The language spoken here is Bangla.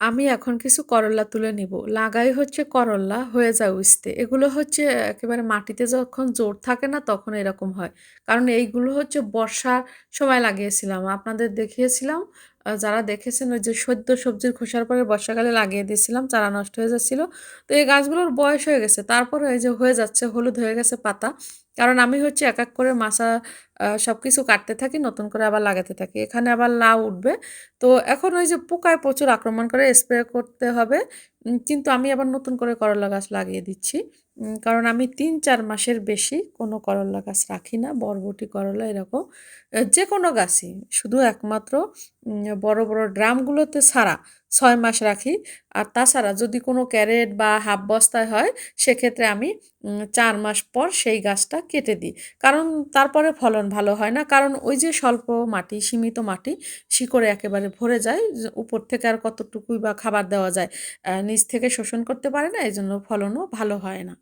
আমি এখন কিছু করল্লা তুলে নিব। লাগাই হচ্ছে করল্লা, হয়ে যায় উস্তে এগুলো হচ্ছে একেবারে মাটিতে যখন জোর থাকে না তখন এরকম হয়। কারণ এইগুলো হচ্ছে বর্ষার সময় লাগিয়েছিলাম। আপনাদের দেখিয়েছিলাম। যারা দেখেছেন ওই যে সদ্য সবজির খোসার পরে বর্ষাকালে লাগিয়ে দিয়েছিলাম, চারা নষ্ট হয়ে যাচ্ছিল তো এই গাছগুলোর বয়স হয়ে গেছে। তারপরে এই যে হয়ে যাচ্ছে, হলুদ হয়ে গেছে পাতা। কারণ আমি হচ্ছে এক, এক করে মাচা সব কিছু কাটতে থাকি, নতুন করে আবার লাগাতে থাকি। এখানে আবার লাউ উঠবে। তো এখন ওই যে পোকায় প্রচুর আক্রমণ করে স্প্রে করতে হবে। কিন্তু আমি আবার নতুন করে করলা গাছ লাগিয়ে দিচ্ছি। কারণ আমি ৩-৪ মাসের বেশি কোনো করলা গাছ রাখি না। বরবটি, করলা এরকম। যে কোনো গাছই। শুধু একমাত্র বড়, বড় ড্রামগুলোতে ছাড়া ৬ মাস রাখি। আর তাছাড়া যদি কোনো ক্যারেট বা হাফ বস্তায় হয়, সেক্ষেত্রে আমি চার মাস পর সেই গাছটা কেটে দিই। কারণ তারপরে ফলন ভালো হয় না। কারণ ওই যে স্বল্প মাটি, সীমিত মাটি, শিকড়ে একেবারে ভরে যায়। উপর থেকে আর কতটুকুই বা খাবার দেওয়া যায়। নিচ থেকে শোষণ করতে পারে না, এই জন্য ফলনও ভালো হয় না।